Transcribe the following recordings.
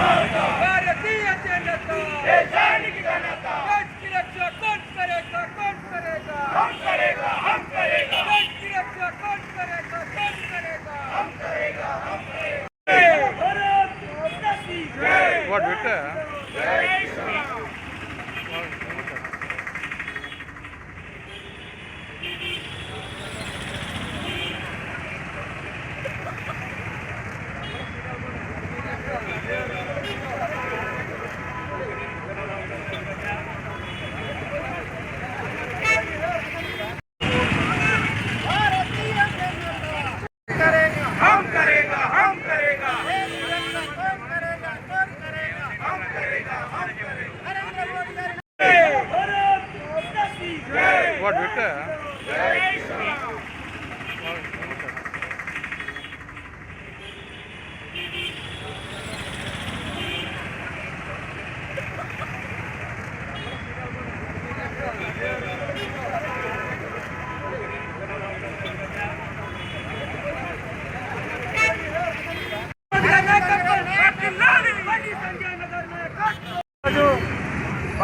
भारतीय जनता. देश की रक्षा कौन करेगा? कौन करेगा? कौन करेगा? हम करेगा? देश With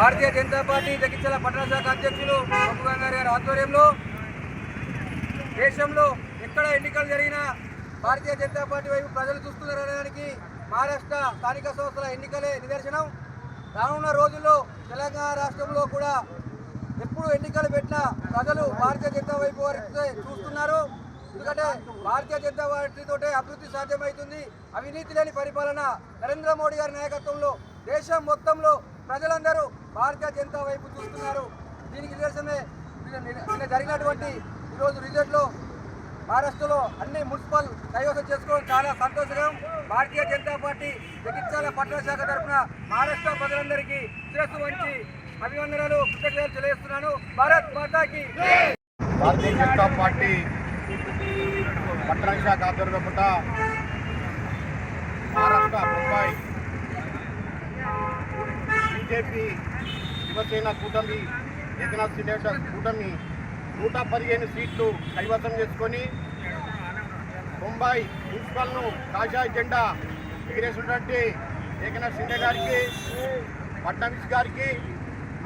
భారతీయ జనతా పార్టీ జగిత్యాల పట్టణ శాఖ అధ్యక్షులు పప్పు గంగారు గారి ఆధ్వర్యంలో దేశంలో ఎక్కడ ఎన్నికలు జరిగినా భారతీయ జనతా పార్టీ వైపు ప్రజలు చూస్తున్నారనడానికి మహారాష్ట్ర స్థానిక సంస్థల ఎన్నికలే నిదర్శనం. రానున్న రోజుల్లో తెలంగాణ రాష్ట్రంలో కూడా ఎప్పుడు ఎన్నికలు పెట్టినా ప్రజలు భారతీయ జనతా వైపు వారి చూస్తున్నారు. ఎందుకంటే భారతీయ జనతా పార్టీతోటే అభివృద్ధి సాధ్యమవుతుంది. అవినీతి లేని పరిపాలన నరేంద్ర మోడీ గారి నాయకత్వంలో దేశం మొత్తంలో ప్రజలందరూ భారతీయ జనతా వైపు చూస్తున్నారు. దీనికి నిదర్శనమే నిన్న- జరిగినటువంటి ఈరోజు రిజల్ట్లో మహారాష్ట్రలో అన్ని మున్సిపల్ కైవసం చేసుకోవడం చాలా సంతోషకరం. భారతీయ జనతా పార్టీ జగిత్యాల పట్టణ శాఖ తరఫున మహారాష్ట్ర ప్రజలందరికీ శిరస్సు వంచి అభివందనలు కృతజ్ఞతలు తెలియజేస్తున్నాను. భారత్ మాతాకి భారతీయ జనతా పార్టీ పట్టణ శాఖ ఆధ్వర్యంలో మహారాష్ట్ర ముంబై బీజేపీ శివసేన కూటమి ఏకనాథ్ షిండే కూటమి నూట పదిహేను సీట్లు కైవసం చేసుకొని ముంబై మున్సిపల్ను కాషాయ జెండా ఎగిరేసినటువంటి ఏకనాథ్ షిండే గారికి ఫడ్నవీస్ గారికి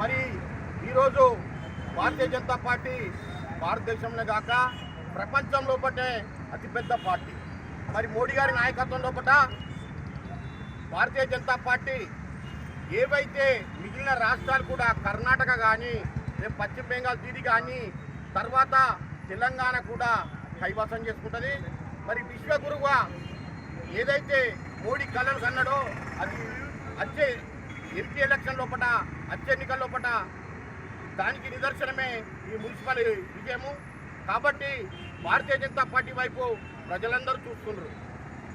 మరి ఈరోజు భారతీయ జనతా పార్టీ భారతదేశంలో కాక ప్రపంచం లోపటే అతిపెద్ద పార్టీ. మరి మోడీ గారి నాయకత్వం లోపట భారతీయ జనతా పార్టీ ఏవైతే మిగిలిన రాష్ట్రాలు కూడా కర్ణాటక కానీ రేపు పశ్చిమ బెంగాల్ దీది కానీ తర్వాత తెలంగాణ కూడా కైవసం చేసుకుంటుంది. మరి విశ్వగురుగా ఏదైతే మోడీ కళలు కన్నాడో అది వచ్చే ఎంపీ ఎలక్షన్ లోపల వచ్చే ఎన్నికల లోపల దానికి నిదర్శనమే ఈ మున్సిపల్ విజయము. కాబట్టి భారతీయ జనతా పార్టీ వైపు ప్రజలందరూ చూస్తున్నారు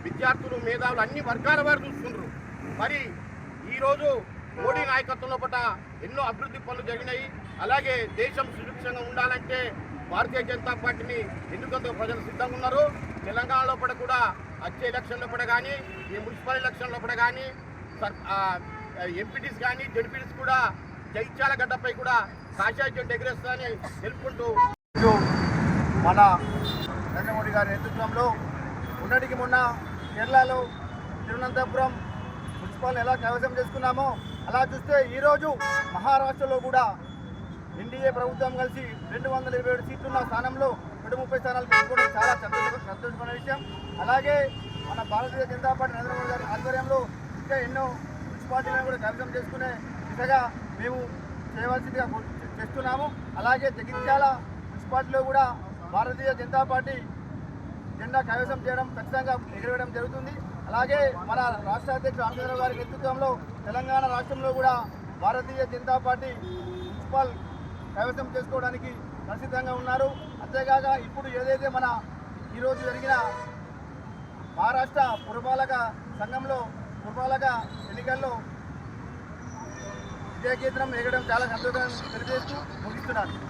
విద్యార్థులు మేధావులు అన్ని వర్గాల వారు చూస్తున్నారు మరి ఈరోజు మోడీ నాయకత్వంలో లోపల ఎన్నో అభివృద్ధి పనులు జరిగినాయి. అలాగే దేశం సురక్షంగా ఉండాలంటే భారతీయ జనతా పార్టీని ఎందుకంటే ప్రజలు సిద్ధంగా ఉన్నారు? తెలంగాణ లోపల కూడా వచ్చే ఎలక్షన్ లోపల కానీ ఈ మున్సిపల్ ఎలక్షన్ లోపల కానీ ఎంపీటీస్ కానీ జడ్పీటీస్ కూడా జైత్యాల గడ్డపై కూడా కాషాయ జెండా ఎగిరేస్తుందని తెలుపుకుంటూ మన నరేంద్ర మోడీ గారి నేతృత్వంలో ఉన్నటికి మొన్న కేరళలో తిరువనంతపురం మున్సిపల్ ఎలా కైవసం చేసుకున్నామో అలా చూస్తే ఈరోజు మహారాష్ట్రలో కూడా ఎన్డీఏ ప్రభుత్వం కలిసి రెండు వందల ఇరవై ఏడు సీట్లున్న స్థానంలో రెండు ముప్పై స్థానాలు పెట్టుకోవడం చాలా సంతోష సంతోషమైన విషయం. అలాగే మన భారతీయ జనతా పార్టీ నరేంద్ర మోడీ గారి ఆధ్వర్యంలో ఇంకా ఎన్నో మున్సిపాలిటీలను కూడా కైవసం చేసుకునే దిశగా మేము చేయవలసిందిగా చేస్తున్నాము. అలాగే జగిత్యాల మున్సిపాలిటీలో కూడా భారతీయ జనతా పార్టీ జెండా కైవసం చేయడం ఖచ్చితంగా ఎగరవేయడం జరుగుతుంది. అలాగే మన రాష్ట్ర అధ్యక్షుడు రామచంద్రరావు గారి నేతృత్వంలో తెలంగాణ రాష్ట్రంలో కూడా భారతీయ జనతా పార్టీ మున్సిపల్ కైవసం చేసుకోవడానికి ప్రసిద్ధంగా ఉన్నారు. అంతేకాక ఇప్పుడు ఏదైతే మన ఈరోజు జరిగిన మహారాష్ట్ర పురపాలక సంఘంలో పురపాలక ఎన్నికల్లో విజయకేంద్రం ఎగడం చాలా సంతోషం తెలియజేస్తూ ముగిస్తున్నాను.